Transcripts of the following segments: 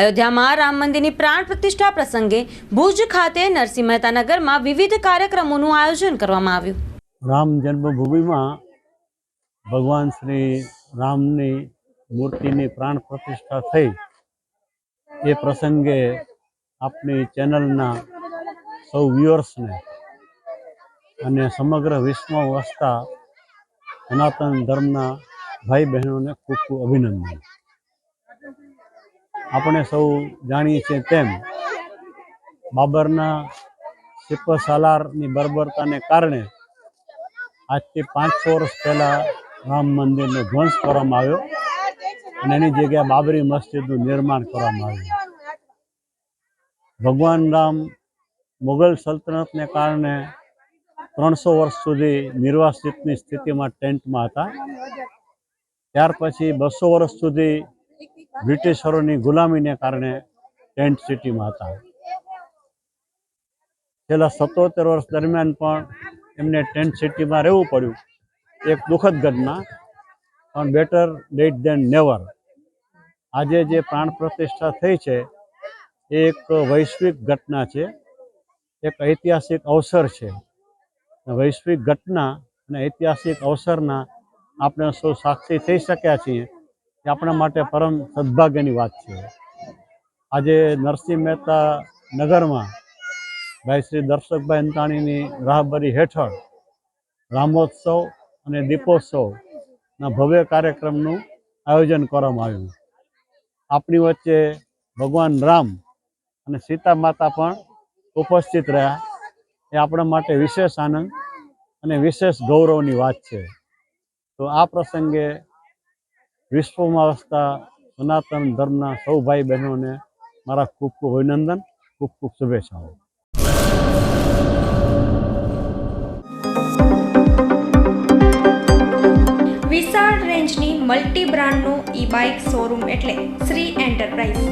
અયોધ્યામાં રામ મંદિરની પ્રાણ પ્રતિષ્ઠા પ્રસંગે ભુજ ખાતે નરસિંહ મહેતાના ઘરમાં વિવિધ કાર્યક્રમોનું આયોજન કરવામાં આવ્યું. રામ જન્મભૂમિમાં ભગવાન શ્રી રામની મૂર્તિની પ્રાણ પ્રતિષ્ઠા થઈ. એ પ્રસંગે આપની ચેનલના સૌ વ્યુઅર્સને અને સમગ્ર વિશ્વમાં વસતા સનાતન ધર્મના ભાઈ બહેનોને ખૂબ ખૂબ અભિનંદન. આપણે સૌ જાણીએ છીએ તેમ બાબરના સિપહ સાલારની બર્બરતાને કારણે આજથી પાંચસો વર્ષ પહેલાં રામ મંદિરનો ધ્વંસ કરવામાં આવ્યો અને એની જગ્યાએ બાબરી મસ્જિદનું નિર્માણ કરવામાં આવ્યું. ભગવાન રામ મુઘલ સલ્તનતને કારણે ત્રણસો વર્ષ સુધી નિર્વાસિતની સ્થિતિમાં ટેન્ટમાં હતા. ત્યાર પછી બસો વર્ષ સુધી બ્રિટિશરોની ગુલામીને કારણે ટેન્ટ સિટીમાં હતા. છેલ્લા સત્તોતેર વર્ષ દરમિયાન પણ એમને ટેન્ટ સિટીમાં રહેવું પડ્યું. એક દુઃખદ ઘટના, પણ બેટર લેટ દેન નેવર. આજે જે પ્રાણ પ્રતિષ્ઠા થઈ છે, એ એક વૈશ્વિક ઘટના છે. એક ઐતિહાસિક અવસર છે. વૈશ્વિક ઘટના અને ઐતિહાસિક અવસરના આપણે સૌ સાક્ષી થઈ શક્યા છીએ. એ આપણા માટે પરમ સદભાગ્યની વાત છે. આજે નરસિંહ મહેતા નગરમાં ભાઈ શ્રી દર્શકભાઈ અંતાણીની રાહબરી હેઠળ રામોત્સવ અને દીપોત્સવના ભવ્ય કાર્યક્રમનું આયોજન કરવામાં આવ્યું. આપણી વચ્ચે ભગવાન રામ અને સીતા માતા પણ ઉપસ્થિત રહ્યા. એ આપણા માટે વિશેષ આનંદ અને વિશેષ ગૌરવની વાત છે. તો આ પ્રસંગે વિશ્વમાં વસતા સનાતન ધર્મના સૌ ભાઈ બહેનોને મારા ખૂબ ખૂબ અભિનંદન, ખૂબ ખૂબ શુભેચ્છાઓ. વિશાળ રેન્જની મલ્ટી બ્રાન્ડનું ઈ બાઇક શોરૂમ એટલે શ્રી એન્ટરપ્રાઇઝ.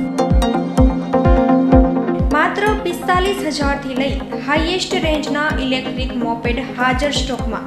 માત્ર પિસ્તાલીસ હજારથી લઈ હાઈએસ્ટ રેન્જના ઇલેક્ટ્રિક મોપેડ હાજર સ્ટોકમાં.